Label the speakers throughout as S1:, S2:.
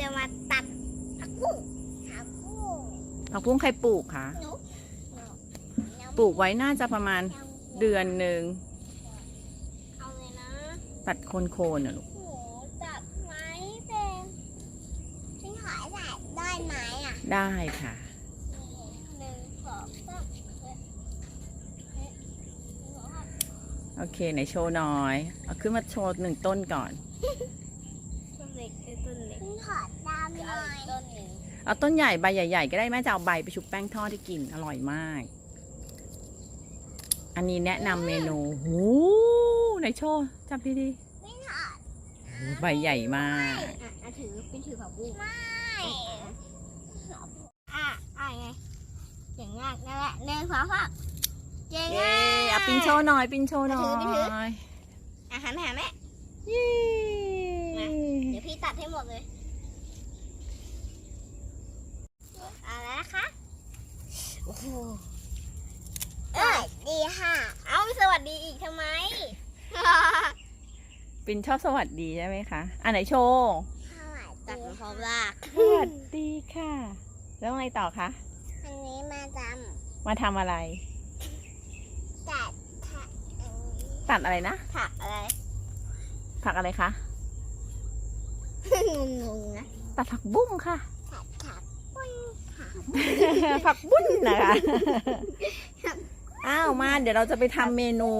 S1: จะมาตัดผักบุ้ง
S2: ผักบุ้ง
S1: ผักบุ้งใครปลูกคะปลูกไว้น่าจะประมาณเดือนหนึ่ง
S2: เอาเลยนะ
S1: ตัดโคนโคนอะลูก
S2: หนูจัดไม้เป็นฉันขอใส่ได้ไหมอะ
S1: ได้ค่ะ
S2: หนึ่งสอง
S1: โอเคไหนโชว์หน่อยเอาขึ้นมาโชว์หนึ่งต้นก่อน
S2: ขอดามหน่อยต้นหนึ่ง
S1: เอาต้นใหญ่ใบใหญ่ๆก็ได้แม่จะเอาใบไปชุบแป้งทอดให้กินอร่อยมาก อันนี้แนะนำเมนูหูไหนโชว์จับดี
S2: ไม่ขอ
S1: ๆโอ้ใบใหญ่มาก
S2: อะอะถือเป็นถือผักบุ้งไม่อะอะไงเก่งมากนั่นแหละหนึ่งสองสามเก่ง
S1: เย้
S2: มาก
S1: เอาปินโชว์หน่อยปินโชว์หน่อ
S2: ถือไปถือ
S1: ย
S2: อะหันไปหาแม่
S1: เย้
S2: เดี๋ยวพี่ตัดให้หมดเลยเอาแล้วนะคะ โอ้โห เอ้ยดีค่ะ เอาสวัสดีอีกทำไม
S1: ปินชอบสวัสดีใช่ไหมคะอันไหนโชว์
S2: ตัดมาพร้อมลาก
S1: สวัสดีค่ะ แล้วไงต่อคะ
S2: อันนี้มาจ
S1: มาทำอะไรำ
S2: จัดถักอันนี้
S1: ตัดอะไรนะ
S2: ถักอะไร
S1: ผักอะไรคะ
S2: งงๆนะ
S1: ตัดผักบุ้งค่ะ
S2: ถักถักปุ้งค่ะ
S1: ผักบุ้นนะคะอ้าวมา เดี๋ยวเราจะไปทำเมนู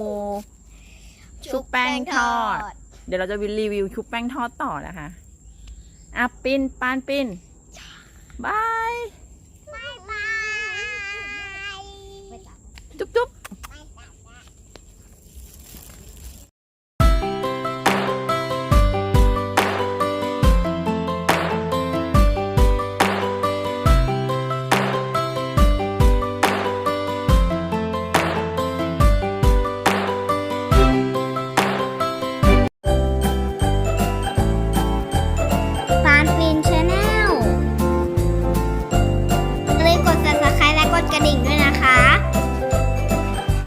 S1: ชุบแป้งทอด เดี๋ยวเราจะรีวิวชุบแป้งทอดต่อนะคะอะปินปานปินบาย
S2: บายบาย
S1: จุ๊บจุ๊บ